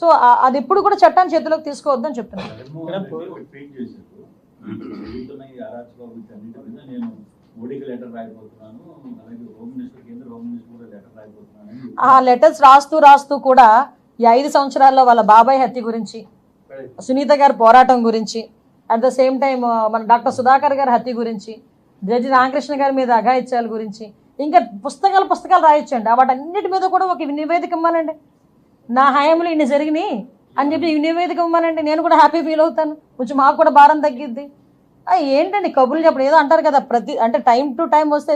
So అది ఎప్పుడు కూడా చట్టాన్ని చేతిలోకి తీసుకోవద్దని చెప్తున్నాను ఆ లెటర్స్ రాస్తూ రాస్తూ కూడా ఈ ఐదు సంవత్సరాల్లో వాళ్ళ బాబాయ్ హత్య గురించి సునీత గారి పోరాటం గురించి అట్ ద సేమ్ టైం మన డాక్టర్ సుధాకర్ గారి హత్య గురించి జడ్జి రామకృష్ణ గారి మీద అఘాయిత్యాల గురించి ఇంకా పుస్తకాలు పుస్తకాలు రాయొచ్చండి. ఆ వాటన్నిటి మీద కూడా ఒక నివేదిక ఇవ్వమనండి నా హయాంలో ఇన్ని జరిగినాయి అని చెప్పి ఈ నివేదిక ఇవ్వమనండి. నేను కూడా హ్యాపీ ఫీల్ అవుతాను. కొంచెం మాకు కూడా భారం తగ్గిద్ది. ఏంటండి కబుర్లు చెప్పడం? ఏదో అంటారు కదా ప్రతి అంటే టైం టు టైం వస్తే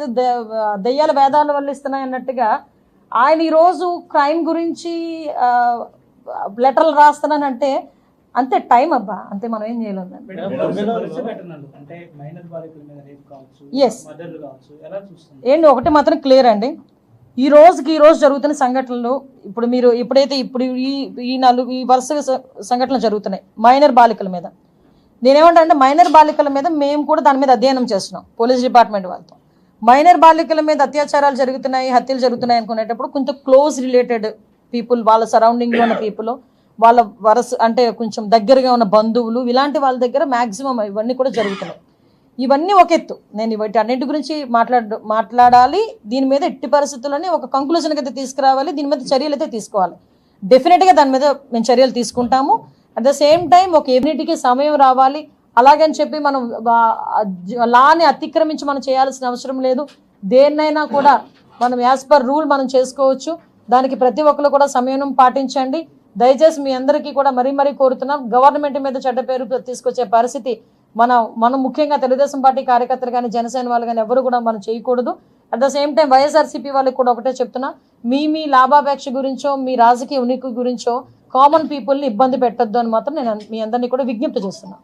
దెయ్యాల వేదాలు వల్ల ఇస్తున్నాయి అన్నట్టుగా. ఆయన ఈరోజు క్రైమ్ గురించి లెటర్లు రాస్తున్నానంటే అంతే టైం అబ్బా అంతే మనం ఏం చేయలేం దాన్ని. మేడం, మేడం, వరుస- మేడం, వరుస ఘటనలు అంటే మైనర్ బాలికల మీద రేప్ కావచ్చు Yes. మదర్లు కావచ్చు ఎలా చూస్తుంది ఏంటి ఒకటి మాత్రం క్లియర్ అండి. ఈ రోజుకి ఈ రోజు జరుగుతున్న సంఘటనలు ఇప్పుడు మీరు ఇప్పుడైతే ఇప్పుడు ఈ ఈ నాలుగు ఈ వరుస సంఘటనలు జరుగుతున్నాయి మైనర్ బాలికల మీద. నేనేమంటా అంటే మైనర్ బాలికల మీద మేము కూడా దాని మీద అధ్యయనం చేస్తున్నాం పోలీస్ డిపార్ట్మెంట్ వాళ్ళతో. మైనర్ బాలికల మీద అత్యాచారాలు జరుగుతున్నాయి హత్యలు జరుగుతున్నాయి అనుకునేటప్పుడు కొంచెం క్లోజ్ రిలేటెడ్ పీపుల్ వాళ్ళ సరౌండింగ్లో ఉన్న పీపుల్ వాళ్ళ వరస అంటే కొంచెం దగ్గరగా ఉన్న బంధువులు ఇలాంటి వాళ్ళ దగ్గర మ్యాక్సిమం ఇవన్నీ కూడా జరుగుతున్నాయి. ఇవన్నీ ఒక ఎత్తు. నేను వీటి అన్నింటి గురించి మాట్లాడ మాట్లాడాలి. దీని మీద ఎట్టి పరిస్థితుల్లోనే ఒక కంక్లూజన్కి అయితే తీసుకురావాలి. దీని మీద చర్యలు అయితే తీసుకోవాలి. డెఫినెట్గా దాని మీద మేము చర్యలు తీసుకుంటాము. అట్ ద సేమ్ టైం ఒక ఎవినిటీకి సమయం రావాలి. అలాగని చెప్పి మనం లాని అతిక్రమించి మనం చేయాల్సిన అవసరం లేదు. దేన్నైనా కూడా మనం యాజ్ పర్ రూల్ మనం చేసుకోవచ్చు. దానికి ప్రతి ఒక్కరు కూడా సమయం పాటించండి. దయచేసి మీ అందరికీ కూడా మరీ మరీ కోరుతున్నాం. గవర్నమెంట్ మీద చెడ్డ పేరు తీసుకొచ్చే పరిస్థితి మన మనం ముఖ్యంగా తెలుగుదేశం పార్టీ కార్యకర్తలు కానీ జనసేన వాళ్ళు కానీ ఎవరు కూడా మనం చేయకూడదు. At the same time YSRCP వాళ్ళకి కూడా ఒకటే చెప్తున్నా మీ మీ లాభాపేక్ష గురించో మీ రాజకీయ ఉనికి గురించో కామన్ పీపుల్ని ఇబ్బంది పెట్టొద్దు అని మాత్రం నేను మీ అందరినీ కూడా విజ్ఞప్తి చేస్తున్నాను